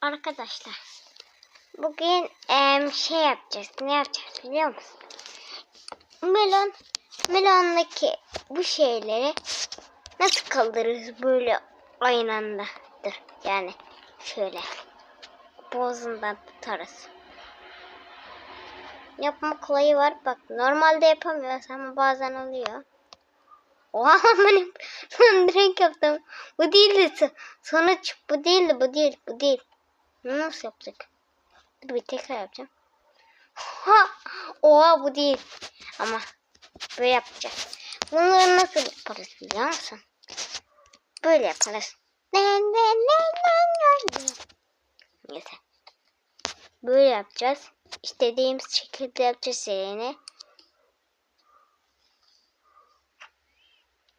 Arkadaşlar bugün em, şey yapacağız. Ne yapacağız biliyor musun? Melon melondaki bu şeyleri nasıl kaldırırız böyle aynı anda? Dur yani şöyle boğazından tutarız. Yapma kolayı var. Bak normalde yapamıyoruz ama bazen oluyor. Oha benim ben direkt yaptım. Bu değildi. Sonuç bu değildi. Bu değil. Bu değil. Nasıl yaptık? Dur bir tekrar yapacağım. Ha! Oha bu değil. Ama böyle yapacağız. Bunları nasıl yaparız biliyor musun? Böyle yaparız. Ne ne ne ne ne. Neyse. Böyle yapacağız. İstediğimiz şekilde yapacağız yani.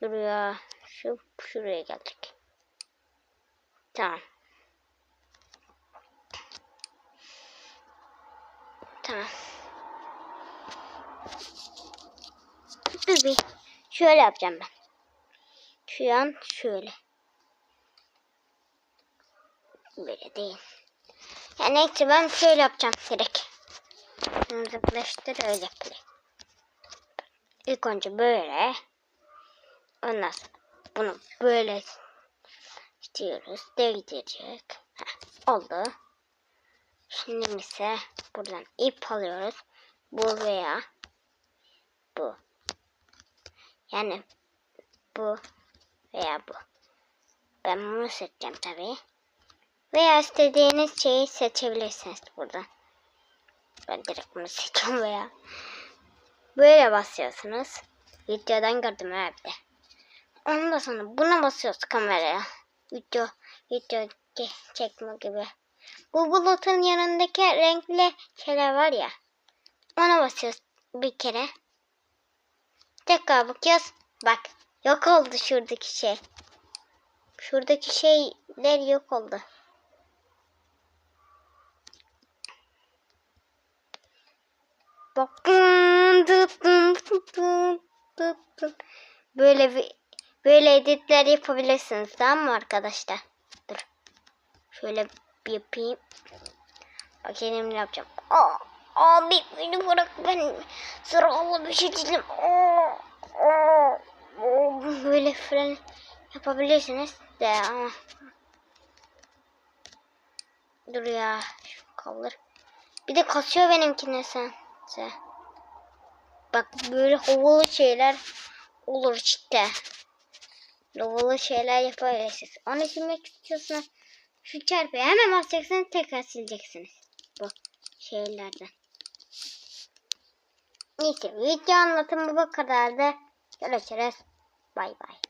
Dur ya. Şu şuraya geldik. Tamam. Tamam. Şöyle yapacağım ben. Şu an şöyle. Böyle değil. Yani neyse ben şöyle yapacağım direkt. Bunu zıplaştır öyle yapayım. İlk önce böyle. Ondan sonra bunu böyle istiyoruz. Değdirecek. Heh, oldu. Şimdi ise buradan ip alıyoruz. Bu veya bu. Yani bu veya bu. Ben bunu seçeceğim tabii. Veya istediğiniz şeyi seçebilirsiniz buradan. Ben direkt bunu seçiyorum veya. Böyle basıyorsunuz. Videodan gördüm evde. Ondan sonra buna basıyoruz kameraya. Video, video çe- çekme gibi. Bu bulutun yanındaki renkli şeyler var ya. Ona basıyoruz bir kere. Tekrar bakıyoruz. Bak yok oldu şuradaki şey. Şuradaki şeyler yok oldu. Böyle bir böyle editler yapabilirsiniz tamam mı arkadaşlar? Dur. Şöyle yapayım. Bak elimle yapacağım. Aa, abi beni bırak ben sıralı bir şey değilim. Aa, aa, aa. Böyle falan yapabilirsiniz de. Dur ya şu kaldır. Bir de kasıyor benimkine sen. sen. Bak böyle havalı şeyler olur işte. Havalı şeyler yapabilirsiniz. Onu silmek istiyorsanız şu çarpıya hemen basacaksınız tekrar sileceksiniz. Bu şeylerden. Neyse video anlatımı bu kadardı. Görüşürüz. Bay bay.